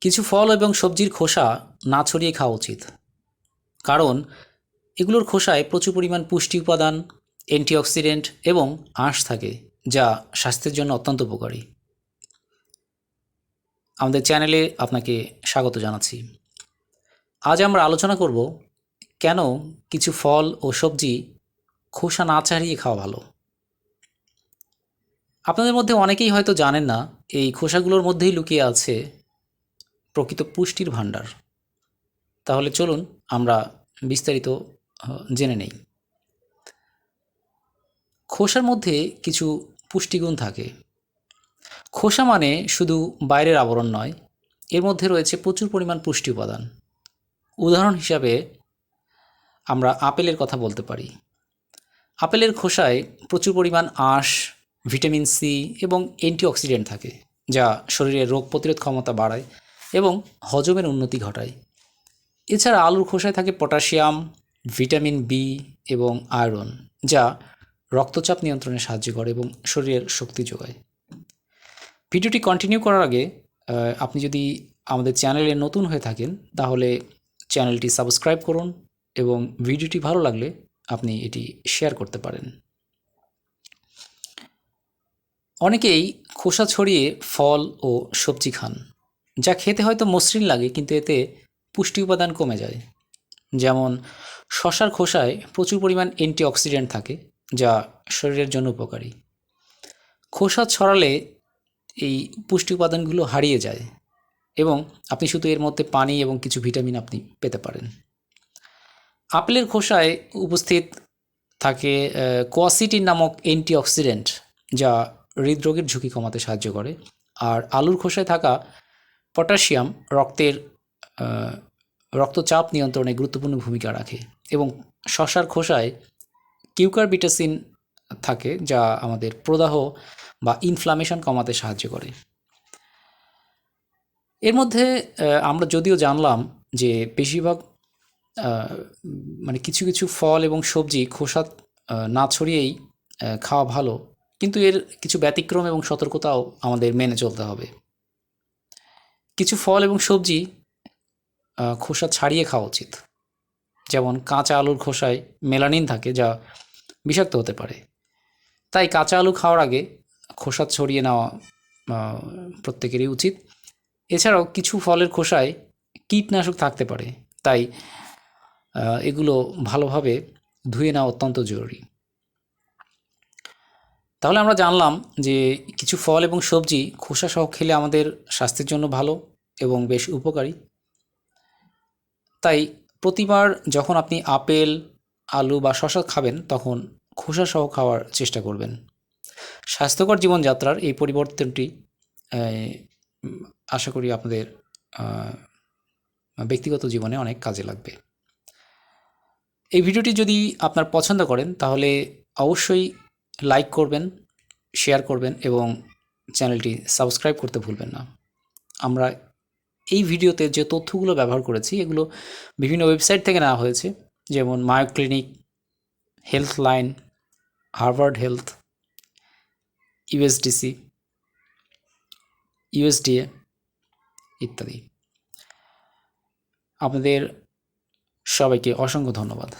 কিছু ফল এবং সবজির খোসা না ছড়িয়ে খাওয়া উচিত। কারণ, এগুলোর খোসায় প্রচুর পরিমাণ পুষ্টি উপাদান অ্যান্টিঅক্সিডেন্ট এবং আঁশ থাকে, যা স্বাস্থ্যের জন্য অত্যন্ত উপকারী। আমাদের চ্যানেলে আপনাকে স্বাগত জানাচ্ছি। আজ আমরা আলোচনা করব কেন কিছু ফল ও সবজি খোসা না ছাড়িয়ে খাওয়া ভালো। আপনাদের মধ্যে অনেকেই হয়তো জানেন না, এই খোসাগুলোর মধ্যেই লুকিয়ে আছে প্রকৃত পুষ্টির ভাণ্ডার। তাহলে চলুন আমরা বিস্তারিত জেনে নেই। খোসার মধ্যে কিছু পুষ্টিগুণ থাকে। খোসা মানে শুধু বাইরের আবরণ নয়, এর মধ্যে রয়েছে প্রচুর পরিমাণ পুষ্টি উপাদান। উদাহরণ হিসাবে আমরা আপেলের কথা বলতে পারি। আপেলের খোসায় প্রচুর পরিমাণ আঁশ, ভিটামিন সি এবং অ্যান্টিঅক্সিডেন্ট থাকে, যা শরীরের রোগ প্রতিরোধ ক্ষমতা বাড়ায়। এবং হজমের উন্নতি ঘটায়। এছাড়া আলুর খোসায় থাকে পটাশিয়াম, ভিটামিন বি এবং আয়রন, যা রক্তচাপ নিয়ন্ত্রণে সাহায্য করে এবং শরীরের শক্তি যোগায়। ভিডিওটি কন্টিনিউ করার আগে আপনি যদি আমাদের চ্যানেলে নতুন হয়ে থাকেন, তাহলে চ্যানেলটি সাবস্ক্রাইব করুন এবং ভিডিওটি ভালো লাগলে আপনি এটি শেয়ার করতে পারেন। অনেকেই খোসা ছড়িয়ে ফল ও সবজি খান। যা খেতে হয়তো মসৃণ লাগে, কিন্তু এতে পুষ্টি উপাদান কমে যায়। যেমন, শশার খোসায় প্রচুর পরিমাণ অ্যান্টিঅক্সিডেন্ট থাকে, যা শরীরের জন্য উপকারী। খোসা ছড়ালে এই পুষ্টি উপাদানগুলো হারিয়ে যায় এবং আপনি শুধু এর মধ্যে পানি এবং কিছু ভিটামিন আপনি পেতে পারেন। আপেলের খোসায় উপস্থিত থাকে কোয়াসিটিন নামক অ্যান্টিঅক্সিডেন্ট যা হৃদরোগের ঝুঁকি কমাতে সাহায্য করে। আর আলুর খোসায় থাকা পটাশিয়াম রক্তের রক্তচাপ নিয়ন্ত্রণে গুরুত্বপূর্ণ ভূমিকা রাখে এবং শশার খোসায় কিউকারবিটাসিন থাকে যা আমাদের প্রদাহ বা ইনফ্লামেশন কমাতে সাহায্য করে। এর মধ্যে আমরা যদিও জানলাম যে বেশিরভাগ মানে কিছু কিছু ফল এবং সবজি খোসা না ছড়িয়েই খাওয়া ভালো, কিন্তু এর কিছু ব্যতিক্রম এবং সতর্কতাও আমাদের মেনে চলতে হবে। কিছু ফল এবং সবজি খোসা ছাড়িয়ে খাওয়া উচিত। যেমন কাঁচা আলুর খোসায় মেলানিন থাকে যা বিষাক্ত হতে পারে। তাই কাঁচা আলু খাওয়ার আগে খোসা ছড়িয়ে নেওয়া প্রত্যেকেরই উচিত। এছাড়াও কিছু ফলের খোসায় কীটনাশক থাকতে পারে। তাই এগুলো ভালোভাবে ধুয়ে নেওয়া অত্যন্ত জরুরি। তাহলে আমরা জানলাম যে কিছু ফল এবং সবজি খোসা সহ খেলে আমাদের স্বাস্থ্যের জন্য ভালো। এবং বেশ উপকারী। তাই প্রতিবার যখন আপনি আপেল, আলু বা শশা খাবেন, তখন খোসা সহ খাওয়ার চেষ্টা করবেন। স্বাস্থ্যকর জীবনযাত্রার এই পরিবর্তনটি আশা করি আপনাদের ব্যক্তিগত জীবনে অনেক কাজে লাগবে। এই ভিডিওটি যদি আপনার পছন্দ করেন, তাহলে অবশ্যই লাইক করবেন, শেয়ার করবেন এবং চ্যানেলটি সাবস্ক্রাইব করতে ভুলবেন না। আমরা এই ভিডিওতে যে তথ্যগুলো ব্যবহার করেছি, এগুলো বিভিন্ন ওয়েবসাইট থেকে নেওয়া হয়েছে। যেমন Mayo clinic Healthline Harvard health health USDC USDA ইত্যাদি। আপনাদের সবাইকে অসংখ্য ধন্যবাদ।